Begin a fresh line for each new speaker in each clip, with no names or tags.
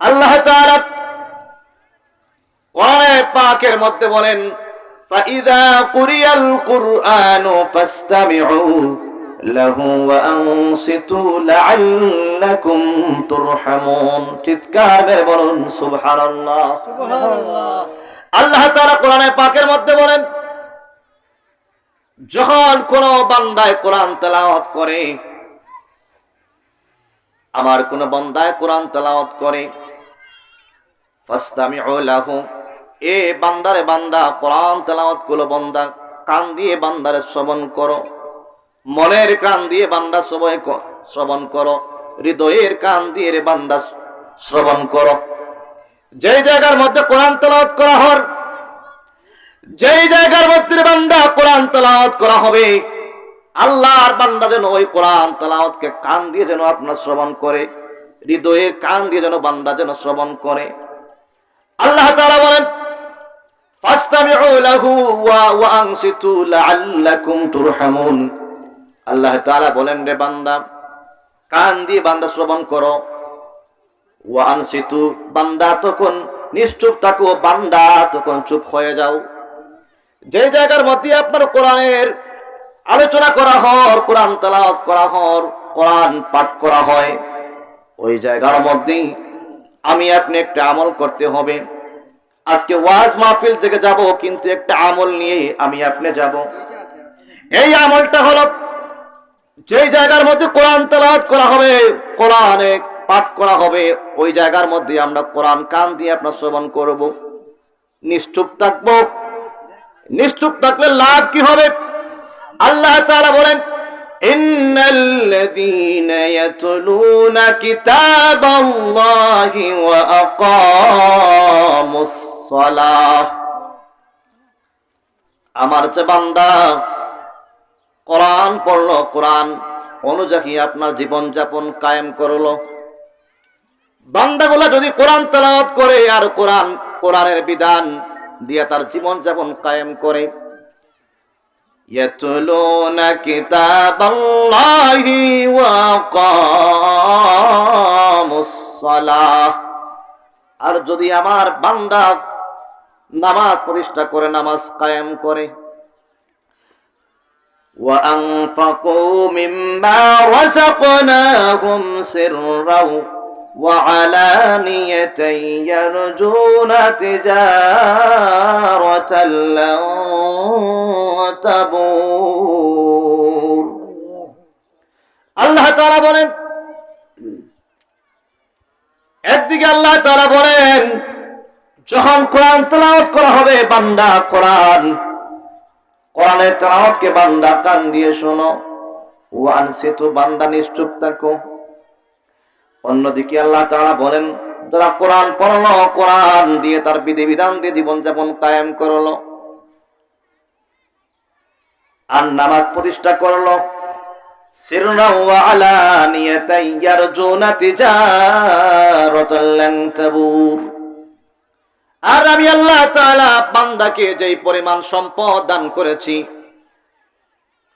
আল্লাহ তাআলা কোরআনে পাকের মধ্যে বলেন فإذا قرئ القرآن فاستمعوا له وأنصتوا لعلكم ترحمون চিৎকার করে বলুন সুবহানাল্লাহ আল্লাহ তাআলা কোরআনে পাকের মধ্যে বলেন যখন কোন বান্দায় কোরআন তেলাওয়াত করে আমার কোন বান্দায় কোরআন তেলাওয়াত করে। এ বান্দারে বান্দা, কোরআন তেলাওয়াত করল বান্দা, কান দিয়ে বান্দারে শ্রবণ করো। মনের কান দিয়ে বান্দা সবাই শ্রবণ করো। হৃদয়ের কান দিয়ে রে বান্দা শ্রবণ করো। যেই জায়গার মধ্যে কোরআন তেলাওয়াত করা হর যেই জায়গার মধ্যে বান্দা কোরআন তেলাওয়াত করা হবে আল্লাহর বান্দা যেন ওই কোরআন তেলাওয়াতকে কান দিয়ে যেন আপনার শ্রবণ করে হৃদয়ের কান দিয়ে যেন বান্দা যেন শ্রবণ করে। আল্লাহ তাআলা বলেন আল্লাহ তাআলা বলেন, রে বান্দা, কান দিয়ে বান্দা শ্রবণ করো। ওয়ানসিতু বান্দা তখন নিশ্চুপ থাকো, বান্দা তখন চুপ হয়ে যাও। যে জায়গার মধ্যে আপনার কোরআনের আলোচনা করা হর, কোরআন তেলাওয়াত করা হর, কোরআন পাঠ করা হয়। ওই জায়গার মধ্যেই আমি আপনি একটা আমল করতে হবে। আজকে ওয়াজ মাহফিল থেকে যাব, কিন্তু একটা আমল নিয়ে আমি আপনি যাব। এই আমলটা হলো যেই জায়গার মধ্যে কোরআন তেলাওয়াত করা হবে, কোরআনে পাঠ করা হবে, ওই জায়গার মধ্যে আমরা কোরআন কান দিয়ে আপনার শ্রবণ করব। নিশ্চুপ থাকব। নিশ্চুপ থাকলে লাভ কি হবে? আল্লাহ তারা বলেন, ইন্নাল্লাযীনা ইয়াতলুনা কিতাবাল্লাহি ওয়া আকামুস সালাহ. আমার যে বান্দা কোরআন পড়ল, কোরআন অনুযায়ী আপনার জীবন যাপন কায়েম করল। বান্দাগুলা যদি কোরআন তালাওয়াত করে আর কোরআন, কোরআনের বিধান দিয়ে তার জীবন যাপন কায়েম করে يتلون كتاب الله وقاموا الصلاة আর যদি আমার বান্দা নামাজ প্রতিষ্ঠা করে নামাজ কায়েম করে وأنفقوا مما رزقناهم سرا وعلانية يرجون تجارة لن تبور আল্লাহ তারা বলেন একদিকে আল্লাহ তারা বলেন যখন কোরআন তেলাওয়াত করা হবে বান্দা কোরআন কোরআনের তেলাওয়াতকে বান্দা কান দিয়ে শোনো ওয়ান সেতু বান্দা নিশ্চুপ থাকো অন্যদিকে আল্লাহ তাআলা বলেন, যারা কোরআন পড়ল, কোরআন দিয়ে তার বিধি বিধান দিয়ে জীবনযাপন কায়েম করল, আর নামাজ প্রতিষ্ঠা করল আর আমি আল্লাহ বান্দাকে যেই পরিমাণ সম্পদ দান করেছি,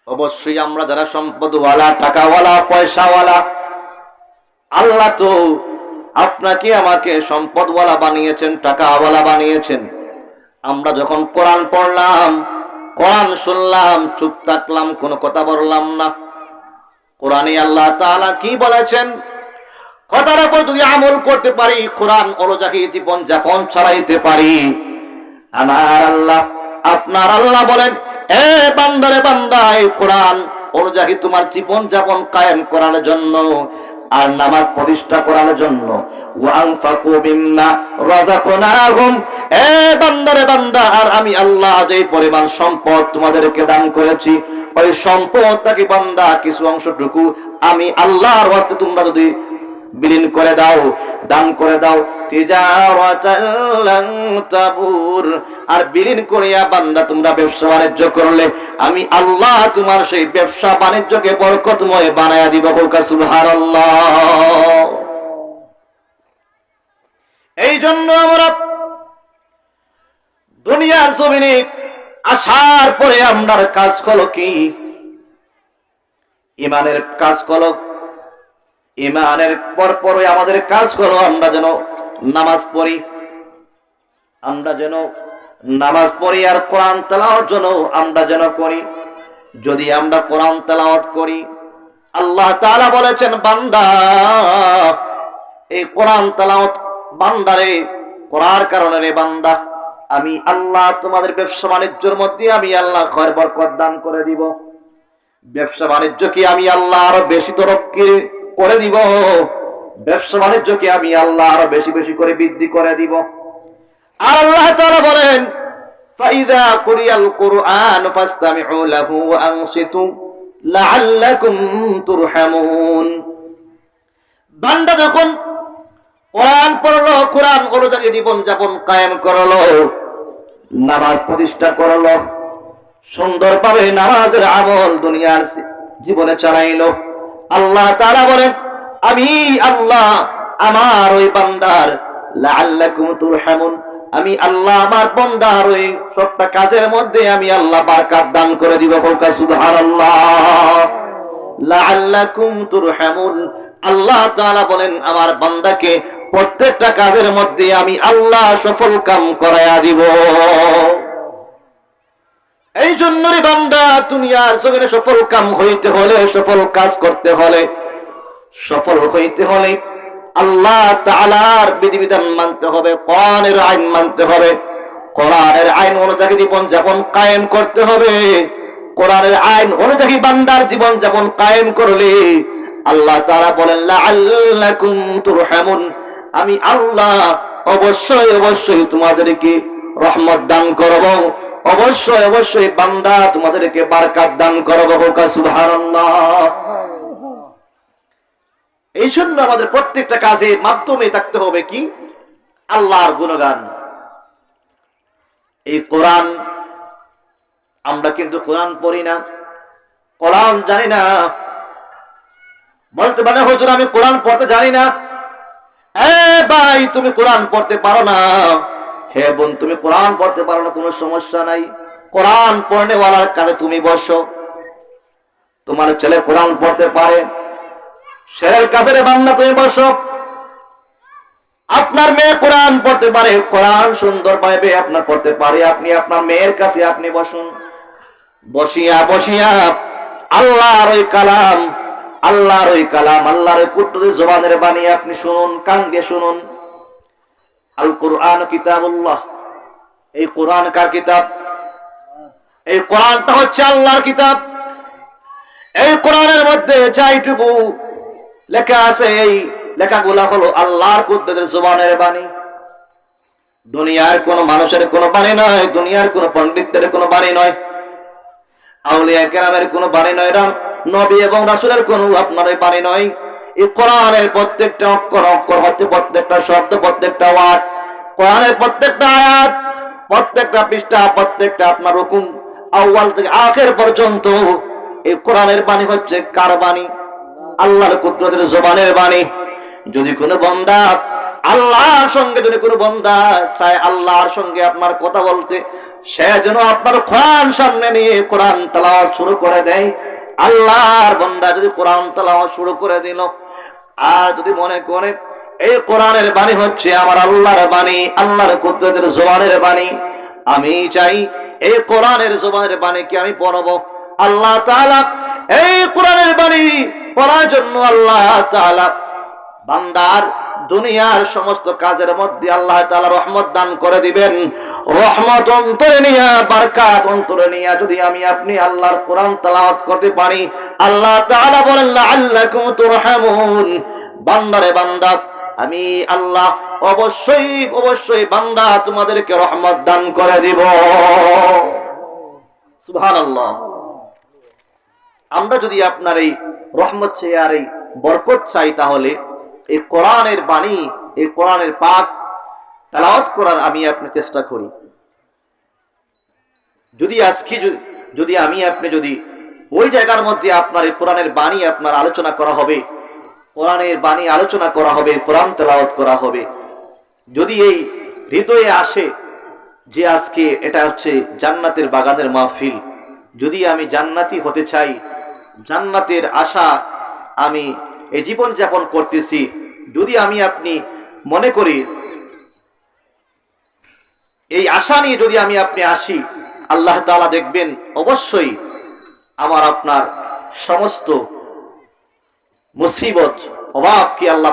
অবশ্যই আমরা যারা সম্পদওয়ালা, টাকাওয়ালা, পয়সাওয়ালা আল্লাহ তো আপনাকে আমাকে সম্পদওয়ালা বানিয়েছেন, টাকাওয়ালা বানিয়েছেন। আমরা যখন কোরআন পড়লাম, কোরআন শুনলাম, চুপ থাকলাম, কোনো কথা বললাম না। কোরআনে আল্লাহ তাআলা কি বলেছেন? কথার উপর যদি আমল করতে পারি, কোরআন অনুযায়ী জীবন যাপন চালাইতে পারি। আমার আল্লাহ, আপনার আল্লাহ বলেন, এ বান্দারে বান্দা এই কোরআন অনুযায়ী তোমার জীবন যাপন কায়েম করার জন্য আর নামাজ প্রতিষ্ঠা করার জন্য। এ বান্দারে বান্দা, আর আমি আল্লাহ যে পরিমাণ সম্পদ তোমাদেরকে দান করেছি। ওই সম্পদটাকে বান্দা? কিছু অংশটুকু আমি আল্লাহর হস্তে তোমরা যদি বিলীন করে দাও, দান করে দাও। আর বিলীন করিয়া বান্দা, তোমরা ব্যবসা বাণিজ্য করলে, আমি আল্লাহ তোমার সেই ব্যবসা বাণিজ্যকে বরকতময় বানায়া দিব, হোক, সুবহানাল্লাহ। এই জন্য আমরা দুনিয়ার জমিনে আসার পরে আমরার কাজ করল কি? ইমানের কাজ করল ইমানের পর পরই আমাদের কাজ করো আমরা যেন নামাজ পড়ি। আমরা যেন নামাজ পড়ি আর কোরআন তেলাওয়াত যেন আমরা যেন করি। যদি আমরা কোরআন তেলাওয়াত করি, আল্লাহ তাআলা বলেছেন, বান্দা, এই কোরআন তেলাওয়াত বান্দারে, করার কারণে রে বান্দা, আমি আল্লাহ তোমাদের ব্যবসা বাণিজ্যের মধ্যে আমি আল্লাহ খয়ের বরকত দান করে দিব। ব্যবসা বাণিজ্য কি আমি আল্লাহ আরও বেশি তরক্কি করে দিব? ব্যবসা বাণিজ্য কি আমি আল্লাহ আরো বেশি বেশি করে বৃদ্ধি করে দিব আর আল্লাহ তাআলা বলেন فإذا قرئ القرآن فاستمعوا له وأنصتوا لعلكم ترحمون বান্দা যখন কোরআন পড়লো কোরআন অনুযায়ী জীবন যাপন কায়েম করলো নামাজ প্রতিষ্ঠা করলো সুন্দরভাবে নামাজের আমল দুনিয়ার জীবনে চালাইলো আল্লাহ তাআলা বলেন আমি আল্লাহ, আমার ওই বান্দার। আমি আল্লাহ, আমার বান্দার ওই সবটা কাজের মধ্যে আমি আল্লাহ বারকাত দান করে দিব বলকা সুবহানাল্লাহ। লাআল্লাকুম তুরহামুন। আল্লাহ তাআলা বলেন, আমার বান্দাকে প্রত্যেকটা কাজের মধ্যে আমি আল্লাহ সফল কাম করায়া দিব। এই জন্য বান্দা, দুনিয়ার জমিনে সফল কাম হইতে হলে, সফল কাজ করতে হলে সফল হইতে হলে আল্লাহ তাআলার বিধিবিধান মানতে হবে, কোরআনের আইন মানতে হবে। কোরআনের আইন অনুযায়ী জীবন যাপন কায়েম করতে হবে। কোরআনের আইন অনুযায়ী বান্দার জীবন যাপন কায়েম করলে আল্লাহ তাআলা বলেন তুরহামুন। আমি আল্লাহ অবশ্যই অবশ্যই তোমাদেরকে রহমত দান করব। অবশ্যই অবশ্যই বান্দা তোমাদেরকে বারকাত দান করব। হোকা, সুবহানাল্লাহ। এই জন্য আমাদের প্রত্যেকটা কাজে মাধ্যমে থাকতে হবে কি? আল্লাহর গুণগান। এই কোরআন আমরা কিন্তু কোরআন পড়ি না, কোরআন জানি না। বলতে পারে, হুজুর, আমি কোরআন পড়তে জানি না। ভাই, তুমি কোরআন পড়তে পারো না। হে বোন, তুমি কোরআন পড়তে পারো না, কোনো সমস্যা নাই। কোরআন পড়নেওয়ালার কাছে তুমি বসো। তোমার ছেলে কোরআন পড়তে পারে। ছেলের কাছে বান্দা তুমি বসো। আপনার মেয়ে কোরআন পড়তে পারে, কোরআন সুন্দর পাইবে, আপনার পড়তে পারে, আপনি আপনার মেয়ের কাছে আপনি বসুন। বসিয়া বসিয়া, আল্লাহর ওই কালাম, আল্লাহর ওই কালাম, আল্লাহর ওই কুটুরি জবানের বাণী আপনি শুনুন কান দিয়ে শুনুন। আল কোরআন কিতাবুল্লাহ। এই কোরআন কার কিতাব? এই কোরআনটা হচ্ছে আল্লাহর কিতাব। এই কোরআনের মধ্যে যাইটুকু লেখা আছে এই লেখাগুলা হলো আল্লাহর কুদ্দের জবানের বাণী। দুনিয়ার কোন মানুষের কোনো বাণী নয়, দুনিয়ার কোন পণ্ডিতদের কোনো বাণী নয়। আউলিয়া কেরামের কোনো বাণী নয়, রাম, নবী এবং রাসুলের কোনো আপনার বাণী নয়। এই কোরআনের প্রত্যেকটা অক্ষর অক্ষর হচ্ছে প্রত্যেকটা শব্দ, প্রত্যেকটা ওয়ার্ড কোরআনের প্রত্যেকটা আয়াত, প্রত্যেকটা পৃষ্ঠা, প্রত্যেকটা আপনার হুকুম আউয়াল থেকে আখের পর্যন্ত এই কোরআনের বাণী হচ্ছে কার বাণী? আল্লাহর কুদরতের জবানের বাণী। যদি কোনো বন্দা আল্লাহর সঙ্গে, যদি কোনো বন্দা চায় আল্লাহর সঙ্গে আপনার কথা বলতে, সে যেন আপনার কোরআন সামনে নিয়ে কোরআন তালাওয়াত শুরু করে দেয়। আল্লাহর বন্দা যদি কোরআন তালাওয়াত শুরু করে দিল, আর যদি মনে করে, এই কোরআনের বাণী হচ্ছে আমার আল্লাহর বাণী, আল্লাহর কুদরতের জবানের বাণী, আমি চাই এই কোরআনের জবানের বাণীকে আমি পড়ব? আল্লাহ তাআলা এই কোরআনের বাণী পড়ার জন্য আল্লাহ বান্দার দুনিয়ার সমস্ত কাজের মধ্যে আল্লাহ তাআলা রহমত দান করে দিবেন। রহমত অন্তরে নিয়া, বারকাত অন্তরে নিয়া যদি আমি আপনি আল্লাহর কোরআন তেলাওয়াত করতে পারি, আল্লাহ তাআলা বলেন, লাআল্লাকুম তুরহামুন। বান্দারে বান্দা, আমি আল্লাহ অবশ্যই অবশ্যই বান্দা তোমাদেরকে রহমত দান করে দিব। সুবহানাল্লাহ। আমরা যদি আপনার এই রহমত চাই আর এই বরকত চাই তাহলে, এই কোরআনের বাণী, এই কোরআনের পাক তালাওয়াত করার আমি আপনি চেষ্টা করি। যদি আজকে যদি- যদি আমি আপনি যদি ওই জায়গার মধ্যে আপনার এই কোরআনের বাণী আপনার আলোচনা করা হবে, কোরআনের বাণী আলোচনা করা হবে, কোরআন তেলাওয়াত করা হবে, যদি এই হৃদয়ে আসে যে আজকে এটা হচ্ছে জান্নাতের বাগানের মাহফিল, যদি আমি জান্নাতি হতে চাই জান্নাতের আশা আমি এ জীবন যাপন করতেছি। যদি আমি আপনি মনে করি, এই আশা নিয়ে যদি আমি আপনি আসি, আল্লাহ তালা দেখবেন অবশ্যই আমার আপনার সমস্ত মুসিবত, অভাবকে আল্লাহ